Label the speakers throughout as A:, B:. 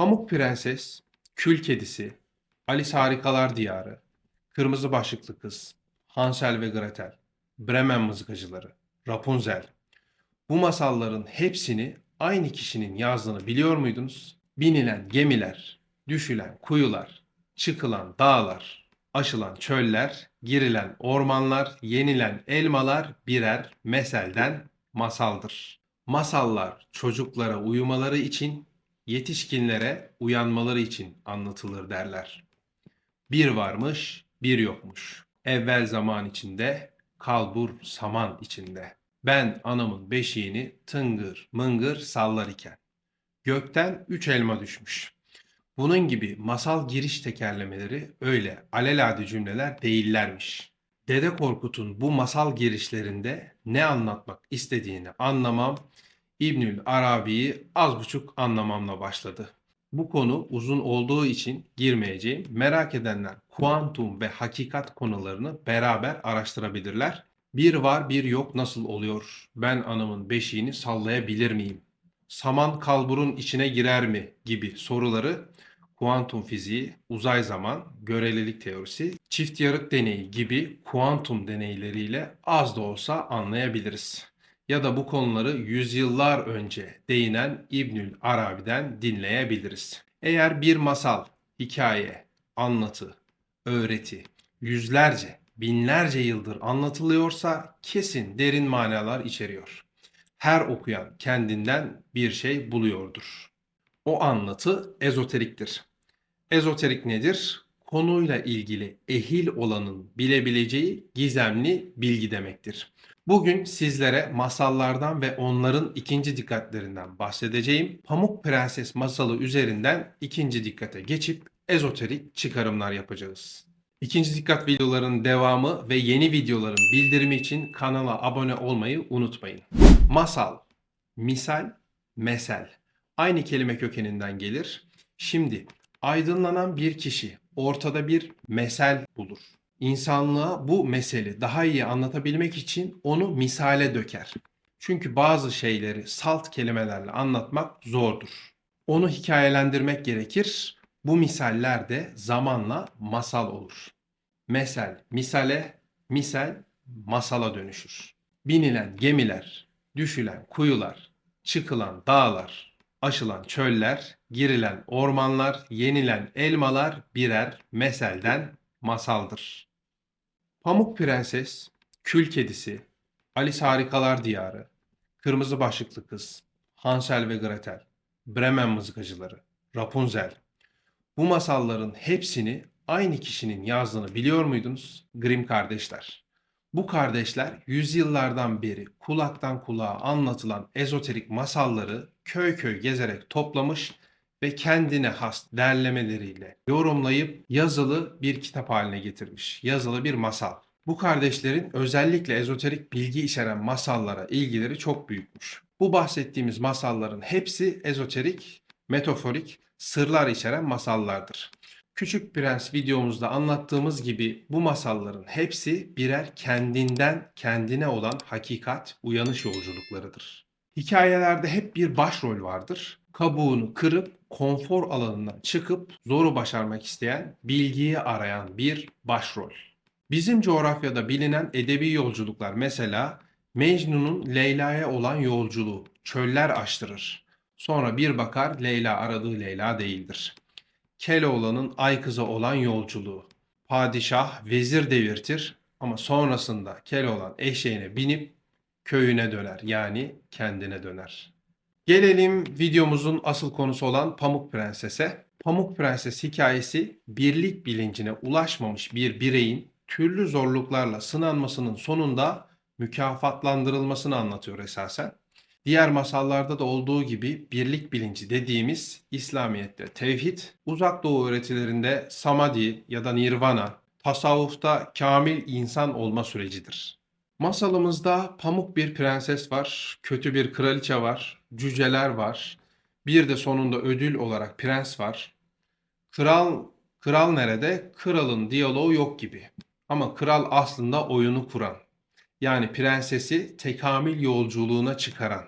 A: Pamuk Prenses, Kül Kedisi, Alice Harikalar Diyarı, Kırmızı Başlıklı Kız, Hansel ve Gretel, Bremen Mızıkacıları, Rapunzel. Bu masalların hepsini aynı kişinin yazdığını biliyor muydunuz? Binilen gemiler, düşülen kuyular, çıkılan dağlar, aşılan çöller, girilen ormanlar, yenilen elmalar birer meselden masaldır. Masallar çocuklara uyumaları için, yetişkinlere uyanmaları için anlatılır derler. Bir varmış, bir yokmuş. Evvel zaman içinde, kalbur saman içinde. Ben anamın beşiğini tıngır mıngır sallar iken. Gökten üç elma düşmüş. Bunun gibi masal giriş tekerlemeleri öyle alelade cümleler değillermiş. Dede Korkut'un bu masal girişlerinde ne anlatmak istediğini anlamam İbnül Arabi'yi az buçuk anlamamla başladı. Bu konu uzun olduğu için girmeyeceğim. Merak edenler kuantum ve hakikat konularını beraber araştırabilirler. Bir var bir yok nasıl oluyor? Ben anamın beşiğini sallayabilir miyim? Saman kalburun içine girer mi? gibi soruları kuantum fiziği, uzay zaman, görelilik teorisi, çift yarık deneyi gibi kuantum deneyleriyle az da olsa anlayabiliriz. Ya da bu konuları yüzyıllar önce değinen İbnül Arabi'den dinleyebiliriz. Eğer bir masal, hikaye, anlatı, öğreti yüzlerce, binlerce yıldır anlatılıyorsa kesin derin manalar içeriyor. Her okuyan kendinden bir şey buluyordur. O anlatı ezoteriktir. Ezoterik nedir? Konuyla ilgili ehil olanın bilebileceği gizemli bilgi demektir. Bugün sizlere masallardan ve onların ikinci dikkatlerinden bahsedeceğim. Pamuk Prenses masalı üzerinden ikinci dikkate geçip ezoterik çıkarımlar yapacağız. İkinci dikkat videoların devamı ve yeni videoların bildirimi için kanala abone olmayı unutmayın. Masal, misal, mesel. Aynı kelime kökeninden gelir. Şimdi aydınlanan bir kişi ortada bir mesel bulur. İnsanlığa bu meseli daha iyi anlatabilmek için onu misale döker. Çünkü bazı şeyleri salt kelimelerle anlatmak zordur. Onu hikayelendirmek gerekir. Bu misaller de zamanla masal olur. Mesel, misale, misal masala dönüşür. Binilen gemiler, düşülen kuyular, çıkılan dağlar, aşılan çöller, girilen ormanlar, yenilen elmalar birer meselden masaldır. Pamuk Prenses, Kül Kedisi, Alice Harikalar Diyarı, Kırmızı Başlıklı Kız, Hansel ve Gretel, Bremen Mızıkacıları, Rapunzel. Bu masalların hepsini aynı kişinin yazdığını biliyor muydunuz? Grimm kardeşler. Bu kardeşler yüzyıllardan beri kulaktan kulağa anlatılan ezoterik masalları köy köy gezerek toplamış ve kendine has derlemeleriyle yorumlayıp yazılı bir kitap haline getirmiş. Yazılı bir masal. Bu kardeşlerin özellikle ezoterik bilgi içeren masallara ilgileri çok büyükmüş. Bu bahsettiğimiz masalların hepsi ezoterik, metaforik, sırlar içeren masallardır. Küçük Prens videomuzda anlattığımız gibi bu masalların hepsi birer kendinden kendine olan hakikat, uyanış yolculuklarıdır. Hikayelerde hep bir başrol vardır. Kabuğunu kırıp konfor alanından çıkıp zoru başarmak isteyen, bilgiyi arayan bir başrol. Bizim coğrafyada bilinen edebi yolculuklar mesela Mecnun'un Leyla'ya olan yolculuğu çöller aştırır. Sonra bir bakar Leyla aradığı Leyla değildir. Keloğlan'ın ay kızı olan yolculuğu. Padişah vezir devirtir ama sonrasında Keloğlan eşeğine binip köyüne döner yani kendine döner. Gelelim videomuzun asıl konusu olan Pamuk Prenses'e. Pamuk Prenses hikayesi birlik bilincine ulaşmamış bir bireyin türlü zorluklarla sınanmasının sonunda mükafatlandırılmasını anlatıyor esasen. Diğer masallarda da olduğu gibi birlik bilinci dediğimiz İslamiyet'te tevhid, uzak doğu öğretilerinde samadhi ya da nirvana, tasavvufta kamil insan olma sürecidir. Masalımızda pamuk bir prenses var, kötü bir kraliçe var, cüceler var. Bir de sonunda ödül olarak prens var. Kral kral nerede? Kralın diyaloğu yok gibi. Ama kral aslında oyunu kuran. Yani prensesi tekamül yolculuğuna çıkaran.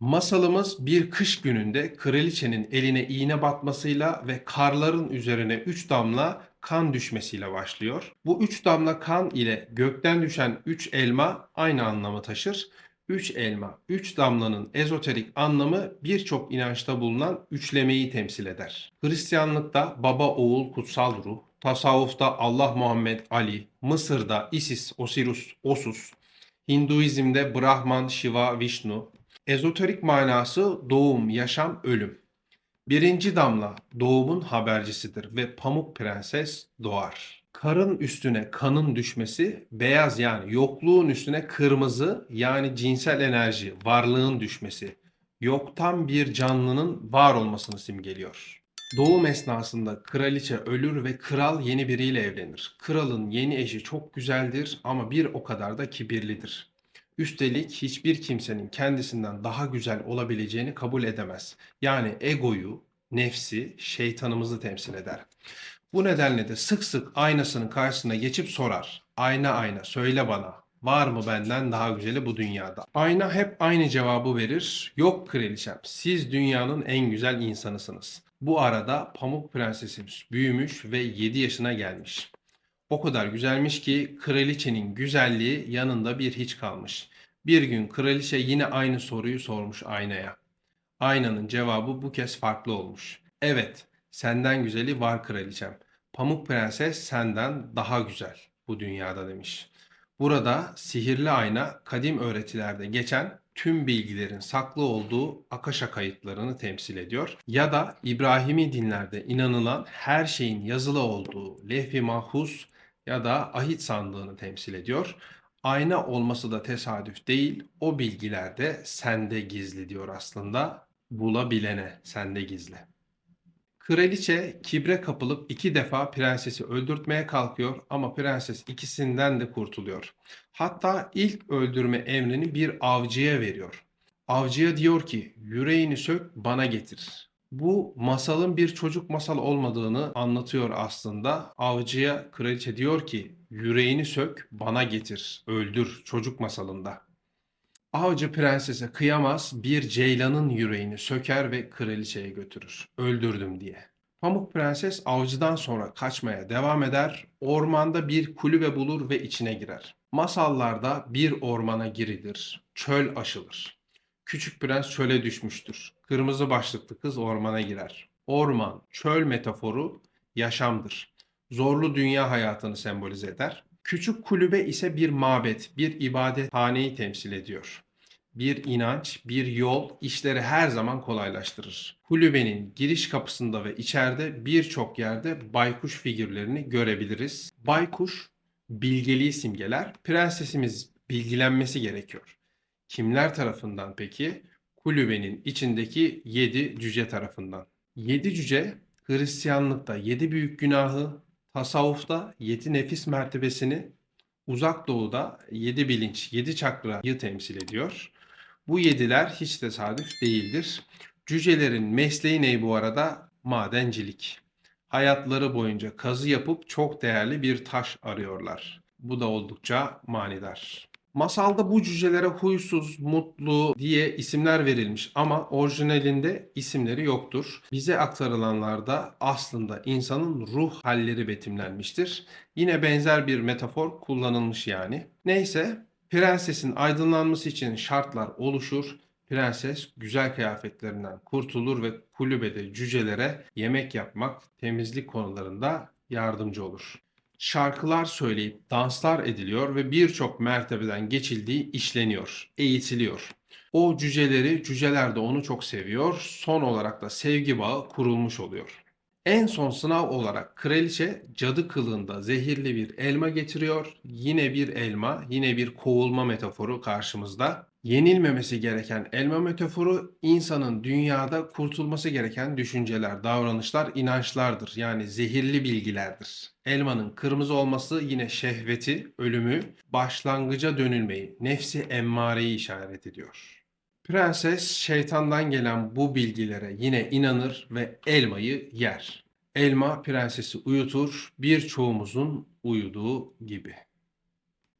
A: Masalımız bir kış gününde kraliçenin eline iğne batmasıyla ve karların üzerine 3 damla kan düşmesiyle başlıyor. Bu 3 damla kan ile gökten düşen 3 elma aynı anlamı taşır. 3 elma, 3 damlanın ezoterik anlamı birçok inançta bulunan üçlemeyi temsil eder. Hristiyanlıkta baba oğul kutsal ruh, tasavvufta Allah Muhammed Ali, Mısır'da Isis, Osiris, Osus, Hinduizm'de Brahman, Shiva, Vishnu, Ezoterik manası doğum, yaşam, ölüm. Birinci damla doğumun habercisidir ve pamuk prenses doğar. Karın üstüne kanın düşmesi beyaz yani yokluğun üstüne kırmızı yani cinsel enerji, varlığın düşmesi. Yoktan bir canlının var olmasını simgeliyor. Doğum esnasında kraliçe ölür ve kral yeni biriyle evlenir. Kralın yeni eşi çok güzeldir ama bir o kadar da kibirlidir. Üstelik hiçbir kimsenin kendisinden daha güzel olabileceğini kabul edemez. Yani egoyu, nefsi, şeytanımızı temsil eder. Bu nedenle de sık sık aynasının karşısına geçip sorar. Ayna ayna söyle bana var mı benden daha güzeli bu dünyada? Ayna hep aynı cevabı verir. Yok kraliçem siz dünyanın en güzel insanısınız. Bu arada Pamuk Prensesimiz büyümüş ve 7 yaşına gelmiş. O kadar güzelmiş ki kraliçenin güzelliği yanında bir hiç kalmış. Bir gün kraliçe yine aynı soruyu sormuş aynaya. Aynanın cevabı bu kez farklı olmuş. Evet, senden güzeli var kraliçem. Pamuk Prenses senden daha güzel bu dünyada demiş. Burada sihirli ayna kadim öğretilerde geçen tüm bilgilerin saklı olduğu Akasha kayıtlarını temsil ediyor. Ya da İbrahimi dinlerde inanılan her şeyin yazılı olduğu Lehvi Mahfuz ya da ahit sandığını temsil ediyor. Ayna olması da tesadüf değil, o bilgiler de sende gizli diyor aslında. Bulabilene sende gizli. Kraliçe kibre kapılıp iki defa prensesi öldürtmeye kalkıyor ama prenses ikisinden de kurtuluyor. Hatta ilk öldürme emrini bir avcıya veriyor. Avcıya diyor ki yüreğini sök bana getir. Bu masalın bir çocuk masal olmadığını anlatıyor aslında. Avcıya kraliçe diyor ki yüreğini sök bana getir öldür çocuk masalında. Avcı prensese kıyamaz bir ceylanın yüreğini söker ve kraliçeye götürür. Öldürdüm diye. Pamuk Prenses avcıdan sonra kaçmaya devam eder, ormanda bir kulübe bulur ve içine girer. Masallarda bir ormana girilir, çöl aşılır. Küçük prens çöle düşmüştür. Kırmızı başlıklı kız ormana girer. Orman, çöl metaforu yaşamdır. Zorlu dünya hayatını sembolize eder. Küçük kulübe ise bir mabet, bir ibadethaneyi temsil ediyor. Bir inanç, bir yol işleri her zaman kolaylaştırır. Kulübenin giriş kapısında ve içeride birçok yerde baykuş figürlerini görebiliriz. Baykuş bilgeliği simgeler. Prensesimiz bilgilenmesi gerekiyor. Kimler tarafından peki? Kulübenin içindeki yedi cüce tarafından. Yedi cüce Hristiyanlıkta yedi büyük günahı, tasavvufta yedi nefis mertebesini, uzak doğuda yedi bilinç, yedi çakrayı temsil ediyor. Bu yediler hiç tesadüf değildir. Cücelerin mesleği ne bu arada? Madencilik. Hayatları boyunca kazı yapıp çok değerli bir taş arıyorlar. Bu da oldukça manidar. Masalda bu cücelere huysuz, mutlu diye isimler verilmiş ama orijinalinde isimleri yoktur. Bize aktarılanlarda aslında insanın ruh halleri betimlenmiştir. Yine benzer bir metafor kullanılmış yani. Neyse prensesin aydınlanması için şartlar oluşur. Prenses güzel kıyafetlerinden kurtulur ve kulübede cücelere yemek yapmak, temizlik konularında yardımcı olur şarkılar söyleyip danslar ediliyor ve birçok mertebeden geçildiği işleniyor, eğitiliyor. O cüceleri, cüceler de onu çok seviyor. Son olarak da sevgi bağı kurulmuş oluyor. En son sınav olarak kraliçe cadı kılığında zehirli bir elma getiriyor. Yine bir elma, yine bir kovulma metaforu karşımızda. Yenilmemesi gereken elma metaforu insanın dünyada kurtulması gereken düşünceler, davranışlar, inançlardır. Yani zehirli bilgilerdir. Elmanın kırmızı olması yine şehveti, ölümü, başlangıca dönülmeyi, nefsi emmareyi işaret ediyor. Prenses şeytandan gelen bu bilgilere yine inanır ve elmayı yer. Elma prensesi uyutur, birçoğumuzun uyuduğu gibi.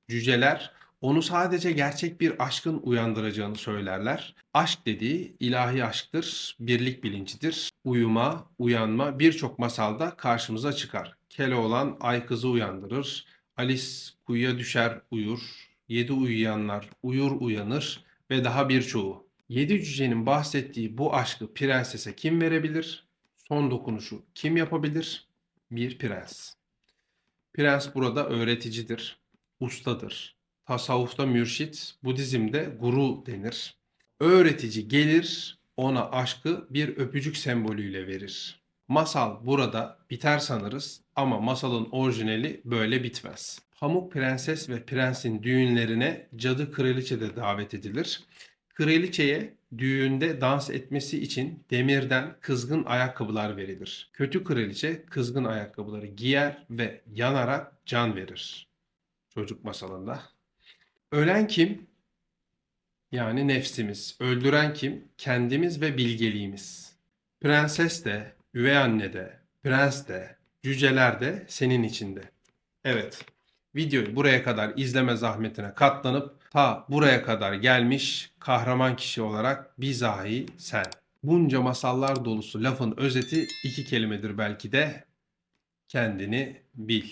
A: Cüceler Onu sadece gerçek bir aşkın uyandıracağını söylerler. Aşk dediği ilahi aşktır, birlik bilincidir. Uyuma, uyanma birçok masalda karşımıza çıkar. Keloğlan ay kızı uyandırır, Alice kuyuya düşer uyur, yedi uyuyanlar uyur uyanır ve daha birçoğu. Yedi cücenin bahsettiği bu aşkı prensese kim verebilir? Son dokunuşu kim yapabilir? Bir prens. Prens burada öğreticidir, ustadır. Tasavvufta mürşit, Budizm'de guru denir. Öğretici gelir, ona aşkı bir öpücük sembolüyle verir. Masal burada biter sanırız ama masalın orijinali böyle bitmez. Pamuk Prenses ve Prens'in düğünlerine cadı kraliçe de davet edilir. Kraliçeye düğünde dans etmesi için demirden kızgın ayakkabılar verilir. Kötü kraliçe kızgın ayakkabıları giyer ve yanarak can verir. Çocuk masalında. Ölen kim? Yani nefsimiz. Öldüren kim? Kendimiz ve bilgeliğimiz. Prenses de, üvey anne de, prens de, cüceler de senin içinde. Evet, videoyu buraya kadar izleme zahmetine katlanıp ta buraya kadar gelmiş kahraman kişi olarak bizahi sen. Bunca masallar dolusu lafın özeti iki kelimedir belki de kendini bil.